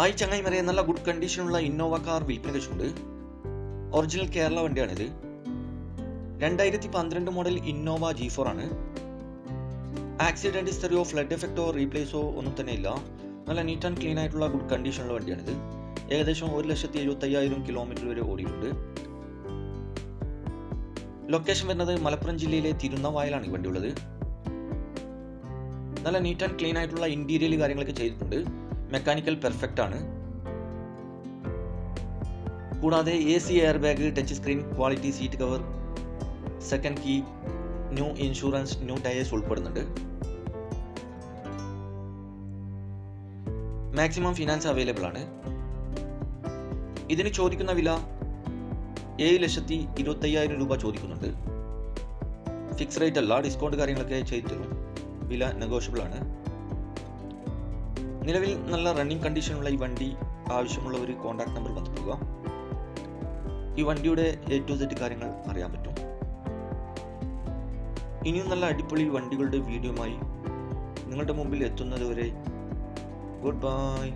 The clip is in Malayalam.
ആയി ചങ്ങായിമരെ നല്ല ഗുഡ് കണ്ടീഷനുള്ള ഇന്നോവ കാർ വിൽപ്പന വെച്ചുണ്ട് ഒറിജിനൽ കേരള വണ്ടിയാണിത്. രണ്ടായിരത്തി പന്ത്രണ്ട് മോഡൽ ഇന്നോവ ജി ഫോർ ആണ് ആക്സിഡന്റ് ഹിസ്റ്ററിയോ ഫ്ലഡ് എഫക്റ്റോ റീപ്ലേസോ ഒന്നും തന്നെ ഇല്ല. നല്ല നീറ്റ് ആൻഡ് ക്ലീൻ ആയിട്ടുള്ള ഗുഡ് കണ്ടീഷനുള്ള വണ്ടിയാണിത്. ഏകദേശം ഒരു ലക്ഷത്തി എഴുപത്തി അയ്യായിരം കിലോമീറ്റർ വരെ ഓടിയിട്ടുണ്ട്. ലൊക്കേഷൻ വരുന്നത് മലപ്പുറം ജില്ലയിലെ തിരുന്നവായലാണ് ഈ വണ്ടി ഉള്ളത്. നല്ല നീറ്റ് ആൻഡ് ക്ലീൻ ആയിട്ടുള്ള ഇന്റീരിയൽ കാര്യങ്ങളൊക്കെ ചെയ്തിട്ടുണ്ട്. മെക്കാനിക്കൽ പെർഫെക്റ്റ് ആണ്. കൂടാതെ A C air bag touch screen quality seat cover second key new insurance new tyres ഉൾപ്പെടുന്നുണ്ട്. മാക്സിമം ഫിനാൻസ് അവൈലബിൾ ആണ്. ഇതിന് ചോദിക്കുന്ന വില ഏഴ് ലക്ഷത്തി ഇരുപത്തയ്യായിരം രൂപ ചോദിക്കുന്നുണ്ട്. ഫിക്സ് റേറ്റ് അല്ല ഡിസ്കൗണ്ട് കാര്യങ്ങളൊക്കെ ചെയ്തു തരും വില നെഗോഷ്യബിൾ ആണ്. നിലവിൽ നല്ല റണ്ണിങ് കണ്ടീഷനുള്ള ഈ വണ്ടി ആവശ്യമുള്ള ഒരു കോൺടാക്ട് നമ്പർ ബന്ധപ്പെടുക ഈ വണ്ടിയുടെ എ ടു സെറ്റ് കാര്യങ്ങൾ അറിയാൻ പറ്റും. ഇനിയും നല്ല അടിപൊളി വണ്ടികളുടെ വീഡിയോമായി നിങ്ങളുടെ മുമ്പിൽ എത്തുന്നതുവരെ ഗുഡ് ബൈ